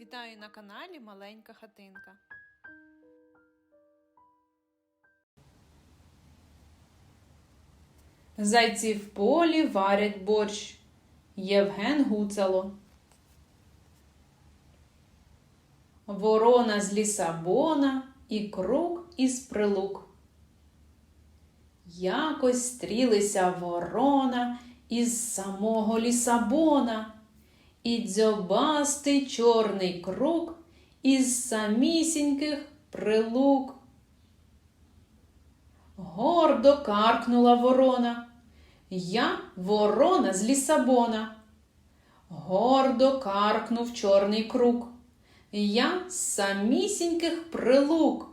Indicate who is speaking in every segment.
Speaker 1: Вітаю на каналі Маленька Хатинка. Зайці в полі варять борщ. Євген Гуцало. Ворона з Лісабона і круг із прилук. Якось стрілися ворона із самого Лісабона, і дзьобастий чорний круг із самісіньких прилук. Гордо каркнула ворона. Я ворона з Лісабона. Гордо каркнув чорний круг. Я з самісіньких прилук.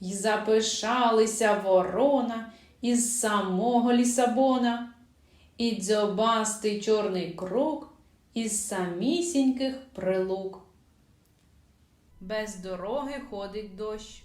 Speaker 1: І запишалися ворона із самого Лісабона, і дзьобастий чорний круг із самісіньких прилук. Без дороги ходить дощ.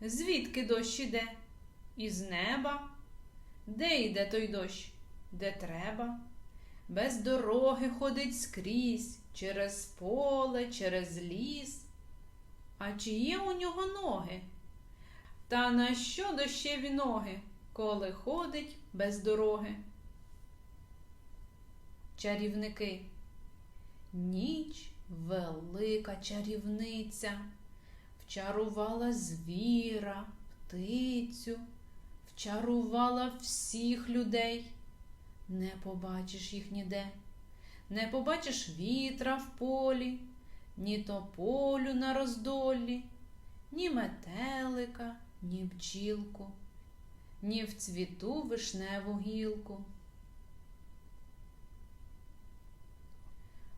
Speaker 1: Звідки дощ іде? Із неба? Де йде той дощ? Де треба? Без дороги ходить скрізь, через поле, через ліс. А чи є у нього ноги? Та на що дощеві ноги, коли ходить без дороги? Чарівники. Ніч велика чарівниця, вчарувала звіра, птицю, вчарувала всіх людей. Не побачиш їх ніде, не побачиш вітра в полі, ні тополю на роздолі, ні метелика, ні бджілку, ні в цвіту вишневу гілку.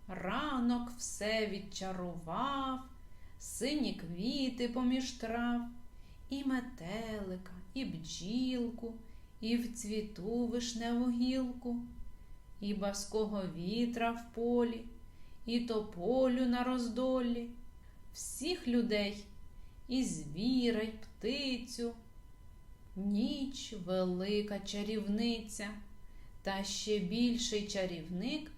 Speaker 1: Ранок все відчарував, сині квіти поміж трав, і метелика, і бджілку, і в цвіту вишневу гілку, і баского вітра в полі, і тополю на роздолі, всіх людей, і звіра, й птицю. Ніч велика чарівниця, та ще більший чарівник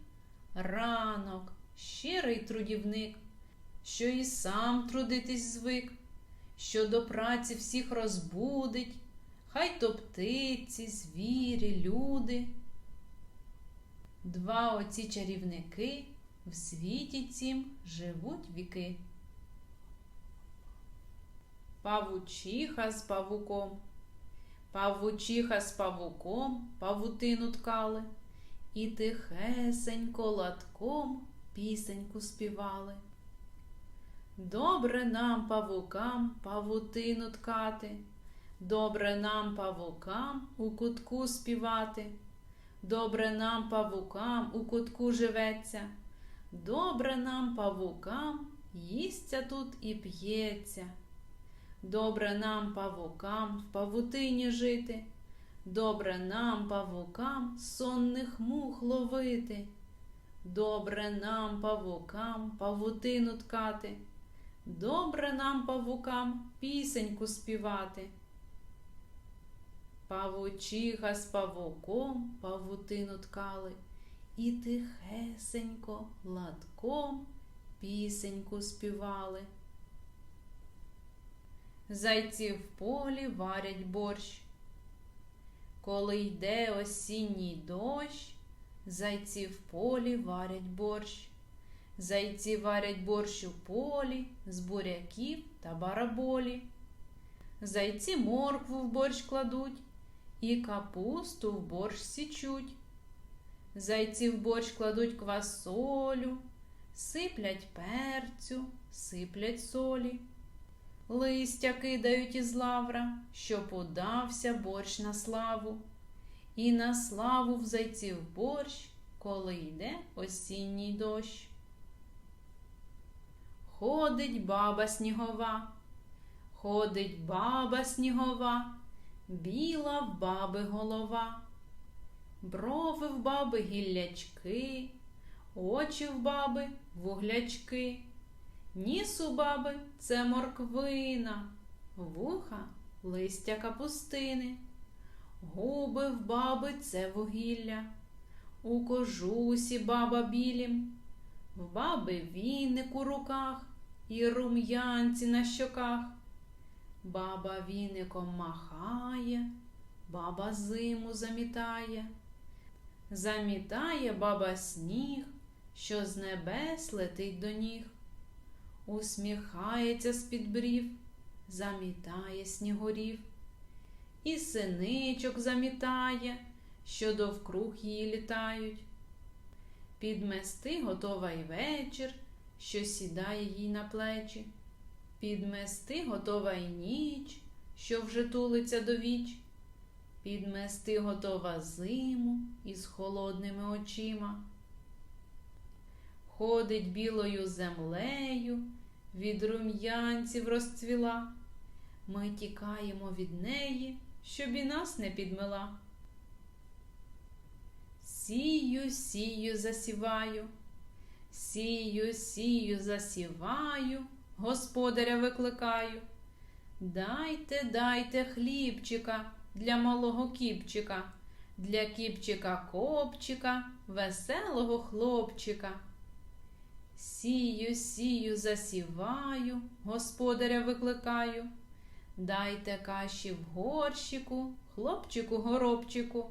Speaker 1: ранок, щирий трудівник, що і сам трудитись звик, що до праці всіх розбудить, хай то птиці, звірі, люди. Два оці чарівники в світі цім живуть віки. Павучиха з павуком. Павучиха з павуком павутину ткали і тихесенько латком пісеньку співали. Добре нам павукам павутину ткати, добре нам павукам у кутку співати, добре нам павукам у кутку живеться, добре нам павукам їсться тут і п'ється. Добре нам павукам в павутині жити. Добре нам, павукам, сонних мух ловити. Добре нам, павукам, павутину ткати. Добре нам, павукам, пісеньку співати. Павучиха з павуком павутину ткали і тихесенько латком пісеньку співали. Зайці в полі варять борщ. Коли йде осінній дощ, зайці в полі варять борщ. Зайці варять борщ у полі з буряків та бараболі. Зайці моркву в борщ кладуть і капусту в борщ січуть. Зайці в борщ кладуть квасолю, сиплять перцю, сиплять солі. Листя кидають із лавра, щоб удався борщ на славу, і на славу в зайців борщ, коли йде осінній дощ. Ходить баба снігова, ходить баба снігова, біла в баби голова, брови в баби гіллячки, очі в баби вуглячки. Ніс у баби це морквина, вуха листя капустини, губи в баби це вугілля, у кожусі баба білім, в баби віник у руках і рум'янці на щоках. Баба віником махає, баба зиму замітає. Замітає баба сніг, що з небес летить до ніг. Усміхається з-під брів, замітає снігурів. І синичок замітає, що довкруг її літають. Підмести готова й вечір, що сідає їй на плечі. Підмести готова й ніч, що вже тулиться до віч. Підмести готова зиму із холодними очима. Ходить білою землею, від рум'янців розцвіла. Ми тікаємо від неї, щоб і нас не підмила. Сію, сію, засіваю, сію, сію, засіваю, господаря викликаю. Дайте, дайте хлібчика для малого кіпчика, для кіпчика копчика, веселого хлопчика. Сію, сію, засіваю, господаря викликаю. Дайте каші в горщику, хлопчику горобчику,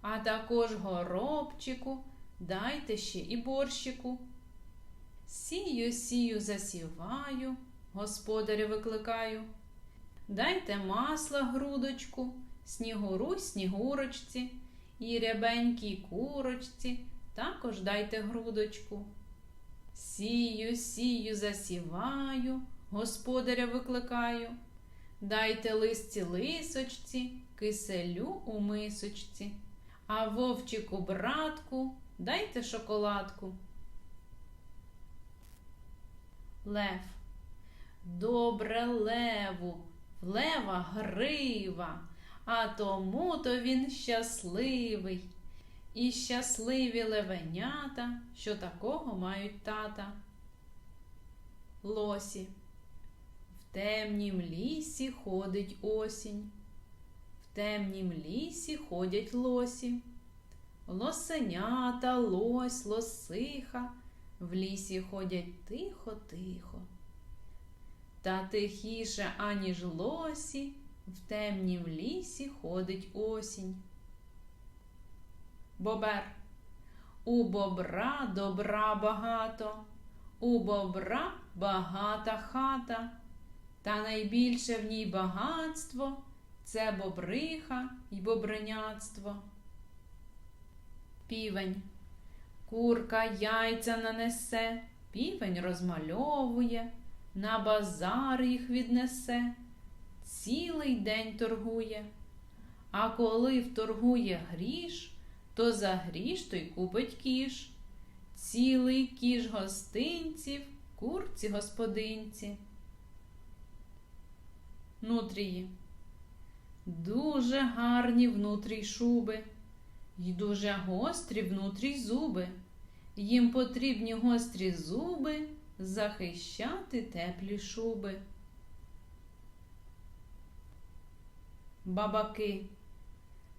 Speaker 1: а також горобчику, дайте ще і борщику. Сію, сію, засіваю, господаря викликаю. Дайте масла грудочку, снігуру снігурочці, і рябенькій курочці також дайте грудочку. Сію, сію, засіваю, господаря викликаю. Дайте листі лисочці, киселю у мисочці, а вовчику братку дайте шоколадку. Лев. Добре леву, в лева грива, а тому то він щасливий. І щасливі левенята, що такого мають тата. Лосі. В темнім лісі ходить осінь. В темнім лісі ходять лосі. Лосенята, лось, лосиха в лісі ходять тихо-тихо. Та тихіше, аніж лосі, в темнім лісі ходить осінь. Бобер. У бобра добра багато, у бобра багата хата, та найбільше в ній багатство це бобриха й бобриняцтво. Півень. Курка яйця нанесе, півень розмальовує, на базар їх віднесе, цілий день торгує. А коли вторгує гріш, то за гріш той купить кіш. Цілий кіш гостинців, курці господинці. Нутрії. Дуже гарні внутрій шуби, й дуже гострі внутрій зуби. Їм потрібні гострі зуби захищати теплі шуби. Бабаки.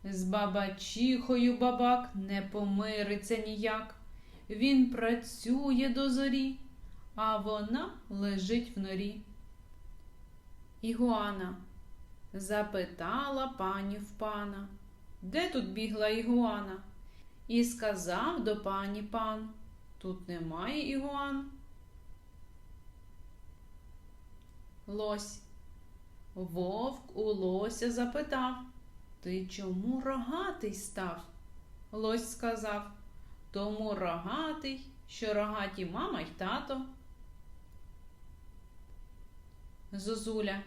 Speaker 1: З бабачихою бабак не помириться ніяк. Він працює до зорі, а вона лежить в норі. Ігуана запитала пані в пана, де тут бігла ігуана? І сказав до пані пан, тут немає ігуан. Лось. Вовк у лося запитав Ти чому рогатий став? Лось сказав Тому рогатий, що рогаті мама й тато. Зозуля.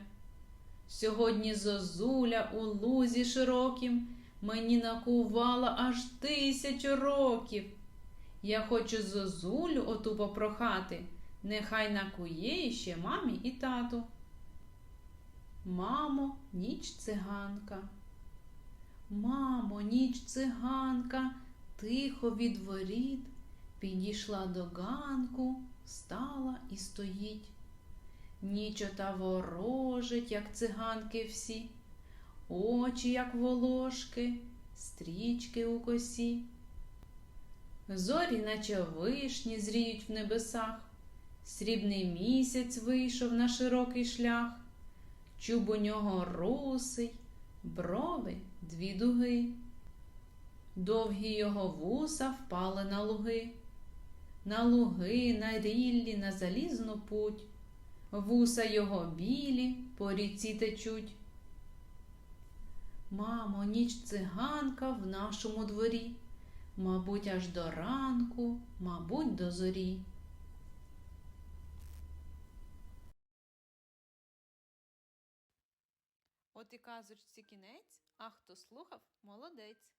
Speaker 1: Сьогодні зозуля у лузі широкім мені накувала аж тисячу років. Я хочу зозулю оту попрохати, нехай накує іще мамі і тату. Мамо, ніч циганка. Мамо, ніч циганка, тихо від воріт, підійшла до ганку, стала і стоїть. Ніч ота ворожить, як циганки всі, очі, як волошки, стрічки у косі. Зорі, наче вишні, зріють в небесах, срібний місяць вийшов на широкий шлях, чуб у нього русий, брови дві дуги, довгі його вуса впали на луги, на луги, на ріллі, на залізну путь, вуса його білі по ріці течуть. Мамо, ніч циганка в нашому дворі, мабуть, аж до ранку, мабуть, до зорі. От і казочці кінець, а хто слухав, молодець.